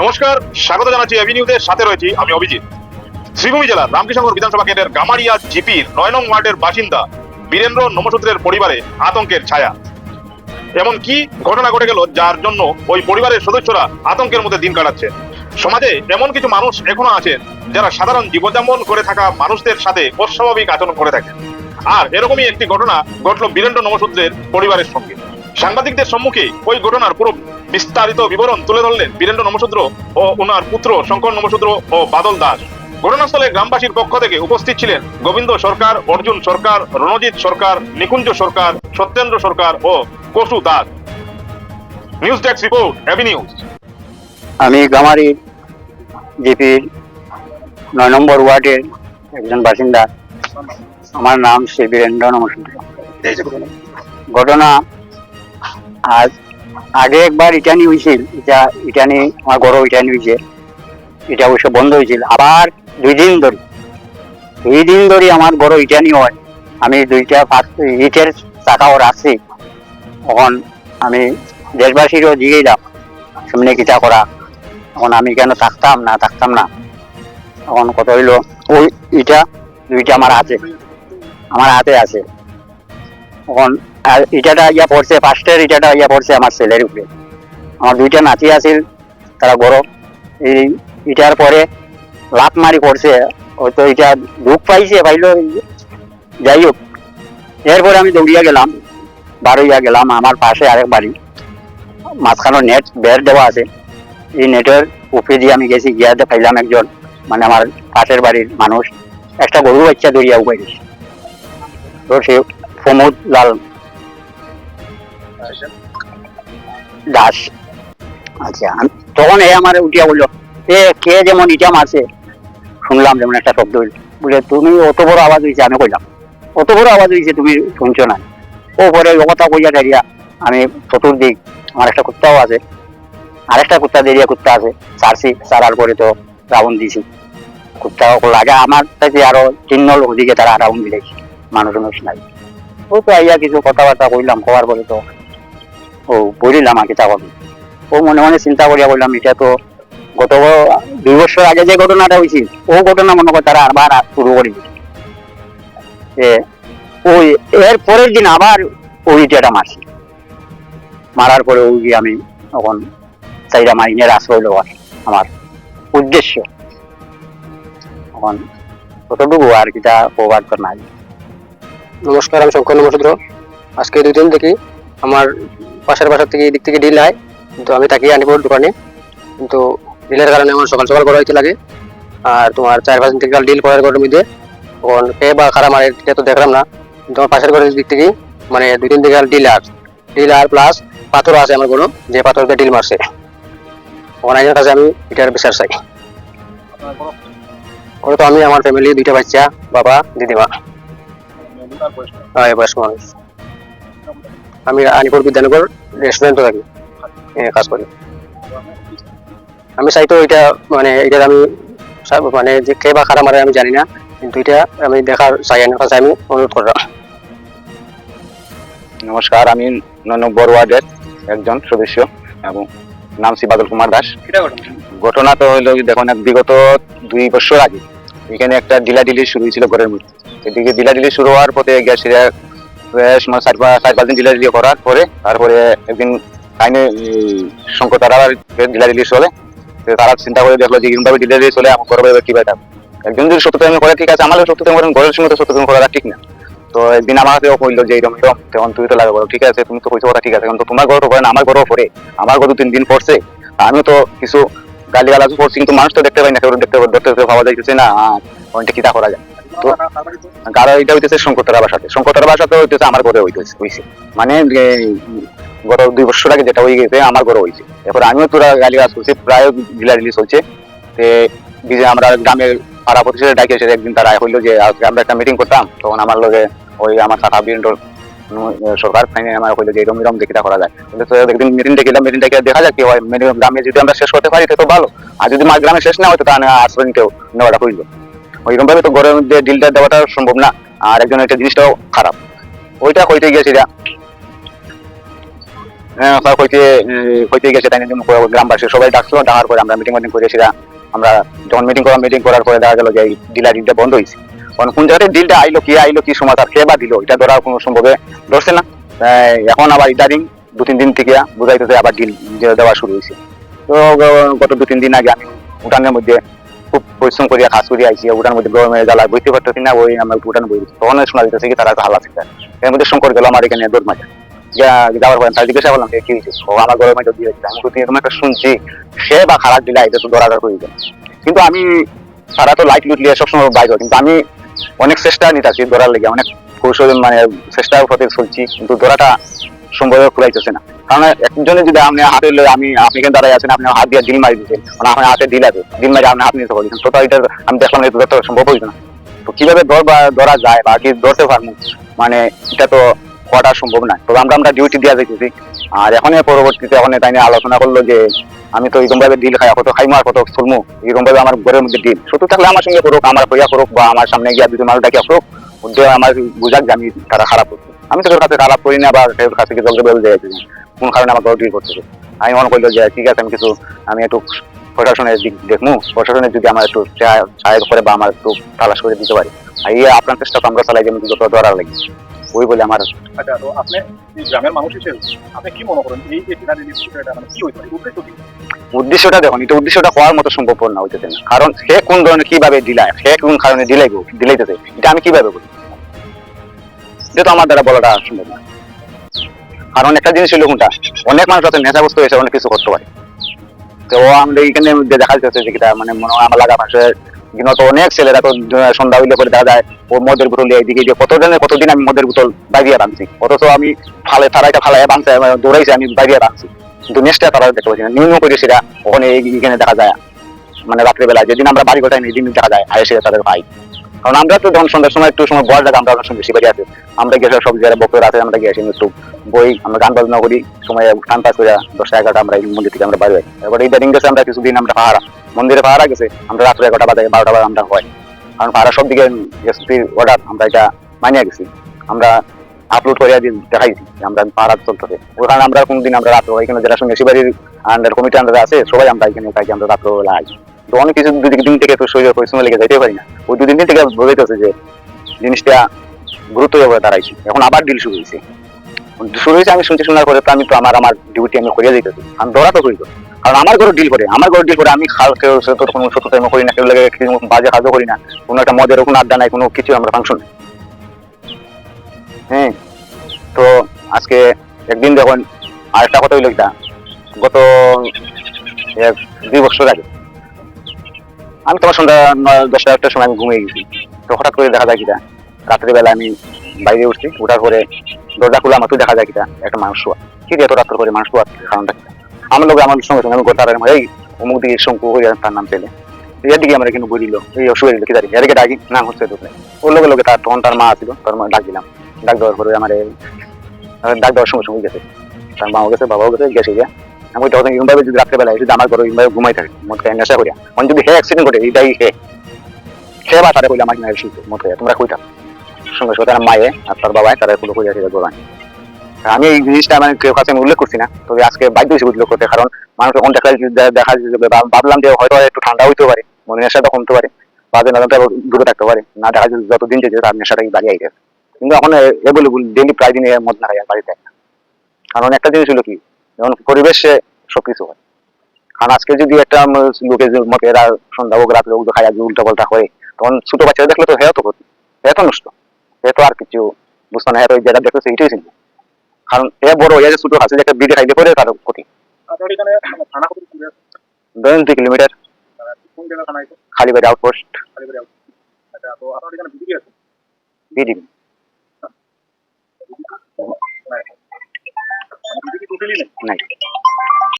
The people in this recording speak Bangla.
নমস্কার, স্বাগত জানাচ্ছি অ্যাভিনিউদের সাথে রয়েছি আমি অভিজিৎ। শ্রীভূমি জেলার রামকৃষ্ণগর বিধানসভা কেন্দ্রের গামারিয়া জিপির নয় নং ওয়ার্ডের বাসিন্দা বীরেন্দ্র নমসূত্রের পরিবারে আতঙ্কের ছায়া। এমন কি ঘটনা ঘটে গেল যার জন্য ওই পরিবারের সদস্যরা আতঙ্কের মধ্যে দিন কাটাচ্ছে। সমাজে এমন কিছু মানুষ এখনও আছেন যারা সাধারণ জীবনযাপন করে থাকা মানুষদের সাথে অস্বাভাবিক আচরণ করে থাকে আর এরকমই একটি ঘটনা ঘটলো বীরেন্দ্র নমসূত্রের পরিবারের সঙ্গে। সাংবাদিকদের সম্মুখে ওই ঘটনার পুরো বিস্তারিত বিবরণ তুলে ধরলেন বীরেন্দ্র নমসূত্র ও ওনার পুত্র শঙ্কর নমসূত্র ও বাদল দাস। ঘটনাস্থলে গ্রামবাসীর পক্ষ থেকে উপস্থিত ছিলেন গোবিন্দ সরকার অর্জুন সরকার রণজিৎ সরকার নিকুঞ্জ সরকার সত্যেন্দ্র সরকার ও কসু দাস। নিউজ ডেস্ক রিপোর্ট অ্যাভিনিউজ আমি গামারি জিপির নয় নম্বর ওয়ার্ডের একজন বাসিন্দা। আমার নাম শ্রী বীরেন্দ্র নমস্কার ঘটনা আজ আগে একবার ইটানি হয়েছিল এটা ইটানি, আমার গরু ইটানি হয়েছে এটা অবশ্য বন্ধ হয়েছিল আবার দুই দিন ধরে, দুই দিন ধরে আমার বড় ইটানি হয়। আমি দুইটা ইটের চাকাও রাখছি তখন আমি দেশবাসীরও জিগেইলাম, সামনে কিটা করা? তখন আমি কেন থাকতাম না থাকতাম না? তখন কত হইল ওই ইটা, দুইটা আমার হাতে আমার হাতে আছে। এখন আর ইটাটা ইয়া পড়ছে ফার্স্টের ইটাটা ইয়া পড়ছে আমার ছেলের উপরে। আমার দুইটা নাতি আছিল, তারা বড়। এই ইটার পরে লাভ মারি পড়ছে, হয়তো এটা দুঃখ পাইছে, পাইলো যাই হোক, এরপরে আমি দৌড়িয়া গেলাম, বারোইয়া গেলাম, আমার পাশে আরেক বাড়ি। মাঝখানে নেট বের দেওয়া আছে। এই নেটের উপরে দিয়ে আমি গেছি গিয়াতে পাইলাম একজন মানে আমার পাশের বাড়ির মানুষ। একটা গরু বাচ্চা দৌড়িয়া উপায় দিছে। তো সে প্রমোদ লাল দাস। আচ্ছা তখন এ আমার উঠিয়া বলল, এ, কে যেমন শুনলাম যেমন একটা শব্দ তুমি অত বড় আওয়াজ হয়েছে আমি কইলাম, অত বড় আওয়াজ হয়েছে তুমি শুনছো না। ও পরে কথা কইয়া আমি চতুর্দিক আমার একটা কুত্তাও আছে, আরেকটা কুত্তা দেরিয়া কুত্তা আছে, সারছি সারার পরে তো রাউন্ড দিছি। কুত্তা লাগে আমার থেকে আরও নল ওদিকে তারা রাউন্ড দিলেছি মানুষ মানুষ নাই। ও তো আইয়া কিছু কথাবার্তা কইলাম, কবার পরে তো ও আগে তা হবে ও মনে মনে চিন্তা করিয়া বললাম, এটা তো গত দুই বছর আগে যে ঘটনাটা হয়েছিল ও ঘটনা মনে করে তারা আবার শুরু করে দিছে ওই, এর পরের দিন আবার ওই ইটাটা মারছি। মারার পরে ওই যে আমি তখন চাইরা মাইনের আশ্রয় লওয়ার আমার উদ্দেশ্য। এখন কতটুকু আর প্রবাদ তো নাই। নমস্কার, আমি শঙ্কর নমস্কার। আজকে দুই দিন থেকে আমার পাশের বাসার থেকে এদিক থেকে ডিল হয়। কিন্তু আমি থাকি আনিপুর দোকানে। কিন্তু ডিলের কারণে আমার সকাল সকাল করা হইতে লাগে। আর তোমার চার পাঁচ দিন থেকে ডিল করার ঘরের মধ্যে। তখন কে বা খারাপ মারে এটা তো দেখলাম না। কিন্তু আমার পাশের ঘরের দিক থেকে মানে দুই দিন থেকে ডিল আর। ডিল আর প্লাস পাথর আছে আমার কোনো যে পাথর দিয়ে ডিল মারছে। তখন একজনের কাছে আমি এটার বিচার চাই। ওরা তো আমি আমার ফ্যামিলি দুইটা বাচ্চা বাবা দিদিমা। হ্যাঁ বয়স্ক মানুষ। আমি আনিপুর বিদ্যানগর রেস্টুরেন্টে থাকি কাজ করি। আমি চাই তো এটা মানে এটা আমি মানে যে কে বা খারাপ মারে আমি জানি না কিন্তু এটা আমি দেখার চাই আনার কাছে আমি অনুরোধ করলাম নমস্কার আমি নম্বর ওয়ার্ডের একজন সদস্য এবং নাম শ্রী বাদল কুমার দাস। ঘটনা। তো হইল দেখুন এক বিগত দুই বছর আগে এখানে একটা ডিলাডিলি শুরু হয়েছিল ঘরের মধ্যে। এদিকে ডিলাডিলি শুরু হওয়ার পথে গ্যাস বেশ মানে দিন তারপরে একদিন শঙ্কর তারা চলে। তারা চিন্তা করে দেখল যে এরকমভাবে চলে, আমার ঘরে কি যদি সত্যতা করে, ঠিক আছে আমার সত্যতা করেন ঘরের সঙ্গে তো সত্যতা করা ঠিক না। তো একদিন আমাকেও কইলো যে এরকম এরকম তখন তুই তো লাগাবো, ঠিক আছে, তুমি তো কইছো কথা ঠিক আছে এখন তো তোমার ঘর পড়ে না, আমার ঘরও পড়ে, আমার দু তিন দিন পড়ছে, আমিও তো কিছু গালি গালাজ পড়ছি কিন্তু মানুষ তো দেখতে পাই না দেখতে দেখতে ভাবা যাইতেছে না ওইটা কিটা করা যায়? কারও এটা হইতেছে বাসাতে। বাসাতে হইতেছে আমার ঘরে হইতেছে হইছে মানে গত দুই বছর আগে যেটা হয়ে গেছে, আমার ঘরে হইছে। এরপর আমিও তোরা গালি করছি প্রায় আমরা গ্রামের পাড়া ডাকে এসে একদিন তারা হইল যে, আজকে আমরা একটা মিটিং করতাম, তখন আমার লগে ওই আমার কাকা সরকার ফাইনে আমার কইলো যে এরকম এরকম দেখিটা করা যায়। তো একদিন মিটিং ডেকেলাম মিটিং ডেকে দেখা যাক কি হয়। গ্রামে যদি আমরা শেষ করতে পারি তো ভালো। আর যদি গ্রামে শেষ না হয় তাহলে আশ্রয় নিতেও নেওয়াটা হইল। ওইরকম ভাবে তো ঘরের মধ্যে ডিলটা দেওয়াটা সম্ভব না। আর একজন একটা জিনিসটাও খারাপ। ওইটা কইতে বা হইতে আহ, গেছে তাই গ্রামবাসী সবাই ডাকছিল ডাকার আমরা মিটিং মিটিং করে সেটা আমরা যখন মিটিং মিটিং করার পরে দেখা গেল যে ডিলটা বন্ধ হয়েছে কারণ কোন জায়গায় ডিলটা আইলো কি আইলো কি সমাচার কে বা দিল এটা ধরার কোনো সম্ভবে ধরছে না। এখন আবার ইদারিং দু তিন দিন থেকে বুঝাইতেছে আবার ডিল দেওয়া শুরু হয়েছে তো গত দু তিন দিন আগে আমি উঠানের মধ্যে খুব পরিশ্রম করিয়া, কাজ করিয়া আইছি উঠানের মধ্যে গরমে জ্বালা বইতে পারতেছি না ওই আমরা উঠানে বই তখন শোনা যেতেছে কি তারা হালা ছিল এর মধ্যে শঙ্কর গেল আমার এখানে দৌড় মাঝে যাওয়ার পরে তার জিজ্ঞাসা করলাম কি হয়েছে আমার গরমে যদি দিয়ে আমি তো এরকম একটা শুনছি, সে বা খারাপ দিলা এটা তো দৌড়াদৌড় করে কিন্তু আমি, তারা তো লাইট লুট লিয়ে সবসময় বাইরে কিন্তু আমি অনেক চেষ্টা নিতেছি দৌড়ার লেগে, অনেক কৌশল মানে চেষ্টার পথে চলছি, কিন্তু দৌড়াটা না। কারণ একজনে যদি আপনি হাতে আমি, আপনি দাঁড়াই আছেন, আপনি হাত দিয়ে মারি দিচ্ছেন মানে আপনার হাতে আছে মারি আপনি হাত নিতে পারছেন এটা আমি দেখলাম এটা সম্ভব না। তো কীভাবে বা ধরা যায় বা কি ধরতে পারব? মানে এটা তো হওয়াটা সম্ভব না তবে আমরা আমরা ডিউটি দেওয়া যাইতেছি। আর এখন পরবর্তীতে এখন তাই নিয়ে আলোচনা করল যে, আমি তো এরকম ভাবে ডিল খাই কত খাইমো আর কত চলমু এরকম ভাবে আমার ঘরের মধ্যে ডিল শুধু থাকলে আমার সঙ্গে করুক, আমার কইয়া করুক বা আমার সামনে গিয়া দুজন মানুষ ডাকিয়া করুক আমার বুঝাক যে আমি তারা খারাপ করছে। আমি তো তোর কাছে খারাপ করি না বা তোর কাছে জলদি বলে যাইছি কোন কারণে ঘর ডিল করতেছে আমি মনে করল যে ঠিক আছে আমি কিছু আমি একটু প্রশাসনের দিক দেখমু। প্রশাসনের যদি আমার একটু সাহা- সাহায্য করে বা আমার একটু তালাশ করে দিতে পারি। আর এই আপনার চেষ্টা তো আমরা চালাই যেমন যত ধরার লাগে ওই বলে আমার আচ্ছা তো আপনি গ্রামের মানুষ হিসেবে আপনি কি মনে করেন এই যে ডিলার বিষয়টা মানে কি হইতে উদ্দেশ্য কি? উদ্দেশ্যটা দেখুন এটা উদ্দেশ্যটা হওয়ার মতো সম্ভব না হইতেছে না। কারণ সে কোন ধরনের কীভাবে দিলায় সে কোন কারণে দিলাইব দিলাইতেছে এটা আমি কীভাবে বলি? এটা তো আমার দ্বারা বলাটা সম্ভব না। কারণ একটা জিনিস হলো কোনটা? অনেক মানুষ আছে, নেশাগ্রস্ত হয়েছে, অনেক কিছু করতে পারে। তো ও আমাদের যে দেখা যাচ্ছে যে কিটা মানে মনে হয় আমার লাগা পাশে তো অনেক ছেলেরা তো সন্ধ্যা হইলে করে দেখা যায়, ও মদের বোতল দিয়ে এদিকে দিয়ে কত জনের কতদিন আমি মদের বোতল বাইরিয়ে বাঁধছি। অথচ আমি ফালে থারাইটা ফালাই বাঁধছে দৌড়াইছে, আমি বাইরিয়ে বাঁধছি। কিন্তু নেক্সটটা তারা দেখতে পাচ্ছি না। নিম্ন করে সেটা ওখানে এই- এইখানে দেখা যায়। মানে রাত্রেবেলা যেদিন আমরা বাড়ি গোটাই এই দিন দেখা যায় আর এসে তাদের ভাই। কারণ আমরা তো যখন সন্ধ্যার সময় একটু সময় বয়স লাগে আমরা অনেক সময় বেশি বাড়ি আছে আমরা গিয়ে সব যারা বকের আছে আমরা গিয়ে আসি একটু বই, আমরা গান বাজনা করি, সময় টান পাস করে দশটা এগারোটা আমরা মন্দির থেকে আমরা বাড়ি হয় এবার এই দাঁড়িয়ে গেছে আমরা কিছুদিন আমরা পাহারা, মন্দিরে পাহারা গেছে, আমরা রাত্রে এগারোটা বাজে, বারোটা বাজে আমরা হয়। কারণ পাহারা সব দিকে এসপির অর্ডার আমরা এটা মানিয়ে গেছি। আমরা আপলোড করে দিয়ে দেখাইছি আমরা পাহারা চলতেছে। ওখানে আমরা কোনদিন আমরা রাত্রে এখানে যারা সঙ্গে শিবাড়ির আন্ডার কমিটি আন্ডার আছে, সবাই আমরা এখানে থাকি, আমরা রাত্রবেলা আছি তো অনেক কিছু দুই দিন থেকে তো শরীরে পরিশ্রম লেগে যাইতে পারি না। ওই দুদিন দিন থেকে বোঝাইতেছে যে জিনিসটা গুরুত্ব হয়ে দাঁড়াইছি। এখন আবার ডিল শুরু হয়েছে শুরু হয়েছে আমি শুনতে শোনার পরে তো আমি তো আমার আমার ডিউটি আমি করিয়া দিতেছি আমি দৌড়া তো করি তো। কারণ আমার ঘরে ডিল করে। আমার ঘরে ডিল করে। আমি খাল কেউ তোর কোনো শত্রুতা আমি করি না, কেউ লাগে বাজে কাজও করি না। কোনো একটা মদের কোনো আড্ডা নাই, কোনো কিছু আমরা ফাংশন হ্যাঁ? তো আজকে একদিন যখন আরেকটা কথা হইল গত এক দুই বছর আগে। আমি তোমার সন্ধ্যা দশটা একটার সময় আমি ঘুমিয়ে গেছি। তো হঠাৎ করে দেখা যায় কিটা রাত্রিবেলা আমি বাইরে উঠছি ওঠার পরে দরজা খুলে আমার তো দেখা যায় কিটা, একটা মানুষ শোয়া। কি এত রাত্র করে মানুষ শোয়া কারণটা কি? আমার লোক আমার সঙ্গে সঙ্গে আমি গোটার এই, অমুক দিকে শঙ্কু হয়ে তার নাম পেলে। এর দিকে আমরা কিন্তু বলিল এই শুয়ে দিল কি দাঁড়িয়ে এদিকে ডাকি নাম হচ্ছে তো ওর লোকে লোকে তার তখন তার মা ছিল, তার মা ডাক দিলাম। ডাক দেওয়ার পরে আমার ডাক দেওয়ার সঙ্গে সঙ্গে গেছে। তার মাও গেছে, বাবাও গেছে গেছে গিয়া। আমি তখন যদি যদি আমার ঘরে ঘুমাই থাকে নেশা করিয়া অন যদি হে অ্যাক্সিডেন্ট ঘটে এইটাই হে। সে বা তারা কইলে আমার তোমরা কইতা সঙ্গে সঙ্গে মায়ে আর তার বাবায় তারা কইয়া গোলান আমি এই জিনিসটা মানে কেউ কাছে উল্লেখ করছি না, তবে আজকে বাধ্য উল্লেখ করতে, কারণ মানুষ যখন দেখা দেখা যাচ্ছে যে ভাবলাম যে হয়তো একটু ঠান্ডা হইতে পারে মনে নেশাটা কমতে পারে বাজে নজনটা দূরে থাকতে পারে, না দেখা যাচ্ছে যতদিন যেতে, তার নেশাটাই বাড়িয়ে আইতে। কিন্তু এখন এভেলেবল ডেলি প্রায় দিনে মদ না খাই বাড়িতে। কারণ একটা জিনিস হলো কি যেমন পরিবেশে সবকিছু হয়। কারণ আজকে যদি একটা লোকে মতে এরা সন্ধ্যা হোক রাত্রে হোক খায় আজকে উল্টা পাল্টা করে তখন ছোট বাচ্চারা দেখলে তো হ্যাঁ তো ক্ষতি হ্যাঁ তো নষ্ট। হ্যাঁ তো আর কিছু বুঝতে না হ্যাঁ তো যেটা দেখতেছে এইটাই চিন্তা কারণ এ বড় হয়ে যে ছোট আছে একটা বিড়ি খাইলে পরে তার ক্ষতি। ধরেন দুই কিলোমিটার। খালিবাড়ি আউটপোস্ট। আচ্ছা বিডিবি বিজেপি টোটালি নেই নাই